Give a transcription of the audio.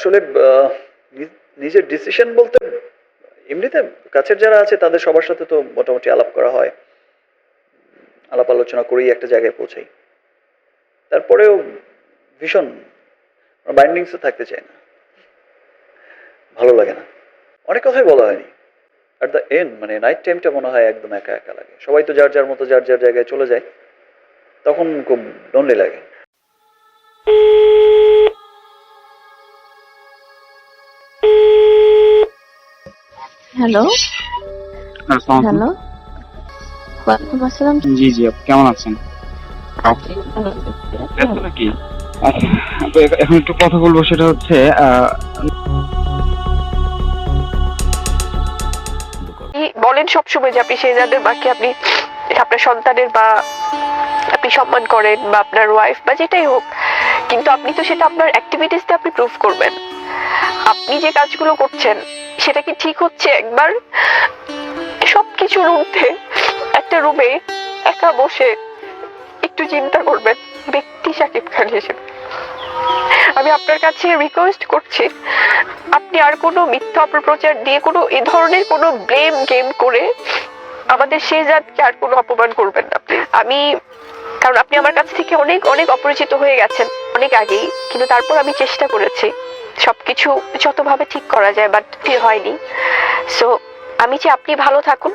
আসলে নিজের ডিসিশন বলতে এমনিতে কাছের যারা আছে, তাদের সবার সাথে তো মোটামুটি আলাপ করা হয়। আলাপ আলোচনা করেই একটা জায়গায় পৌঁছাই। তারপরেও ভীষণ বাইন্ডিংসে থাকতে চায় না। ভালো লাগে না। অনেক কথাই বলা হয়নি। অ্যাট দ্য এন্ড মানে নাইট টাইমটা মনে হয় একদম একা একা লাগে। সবাই তো যার যার মতো যার যার জায়গায় চলে যায়। তখন খুব লোনলি লাগে। হ্যালো। হ্যালো ওয়ালাইকুম আসসালাম। জি জি কেমন আছেন? এখন একটু কথা বলব সেটা হচ্ছে বলেন সবসময় যে আপনি শেহজাদের বাকি আপনি আপনার সন্তানের বা আপনি সম্মান করেন বা আপনার ওয়াইফ বা যেটাই হোক কিন্তু আপনি তো সেটা আপনার অ্যাক্টিভিটিস দিয়ে আপনি প্রুভ করবেন। আপনি যে কাজগুলো করছেন সেটা কি ঠিক হচ্ছে একবার? সবকিছুর ঊর্ধ্বে, একটা রুমে একা বসে একটু চিন্তা করবেন ব্যক্তি সাকিব খান হিসেবে। আমি আপনার কাছে রিকোয়েস্ট করছি, আপনি আর কোনো মিথ্যা অপপ্রচার দিয়ে কোনো এ ধরনের কোনো ব্লেম গেম করে আমাদের শেহজাদকে আর কোনো অপমান করবেন না আমি, কারণ আপনি আমার কাছ থেকে অনেক অনেক অপরিচিত হয়ে গেছেন অনেক আগেই, কিন্তু তারপর আমি চেষ্টা করেছি। সবকিছু যতভাবে ঠিক করা যায় বাট হয়নি। সো আমি চাই আপনি ভালো থাকুন।